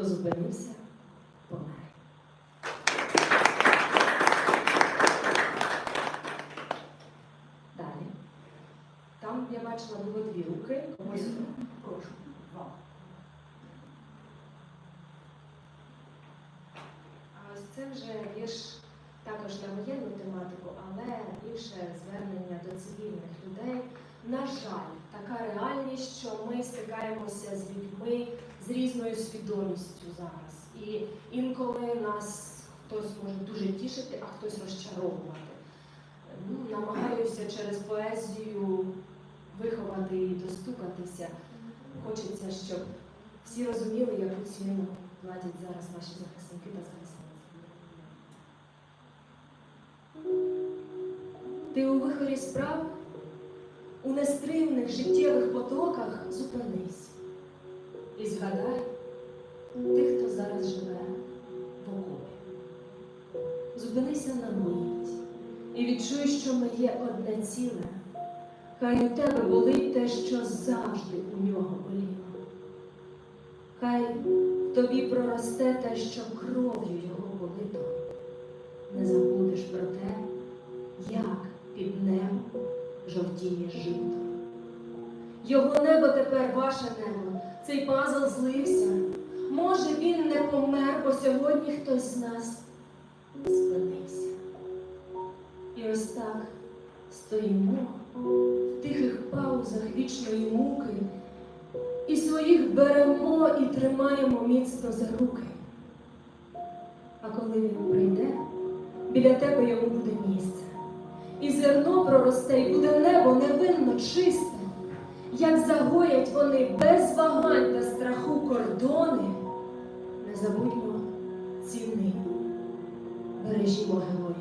хто зупинився, помер. Далі. Там я бачила було дві руки. Комусь прошу. А ось це вже вірш також на воєнну тематику, але більше звернення до цивільних людей. На жаль, така реальність, що ми стикаємося з людьми з різною свідомістю зараз. І інколи нас хтось може дуже тішити, а хтось розчаровувати. Ну, намагаюся через поезію виховати і достукатися. Хочеться, щоб всі розуміли, яку ціну платять зараз наші захисники та захисниці. Ти у вихорі справ, у нестримних життєвих потоках зупинись і згадай тих, хто зараз живе в окопі. Зупинися на мить і відчуй, що ми є одне ціле. Хай у тебе болить те, що завжди у нього боліло. Хай тобі проросте те, що кров'ю його болито. Його небо тепер ваше небо, цей пазл злився. Може, він не помер, бо сьогодні хтось з нас спинився. І ось так стоїмо в тихих паузах вічної муки, і своїх беремо і тримаємо міцно за руки. А коли він прийде, біля тебе йому буде місце, і зерно проросте, і буде небо невинно чисте. Як загоять вони без вагань та страху кордони, не забудьмо ціни, бережімо героїв.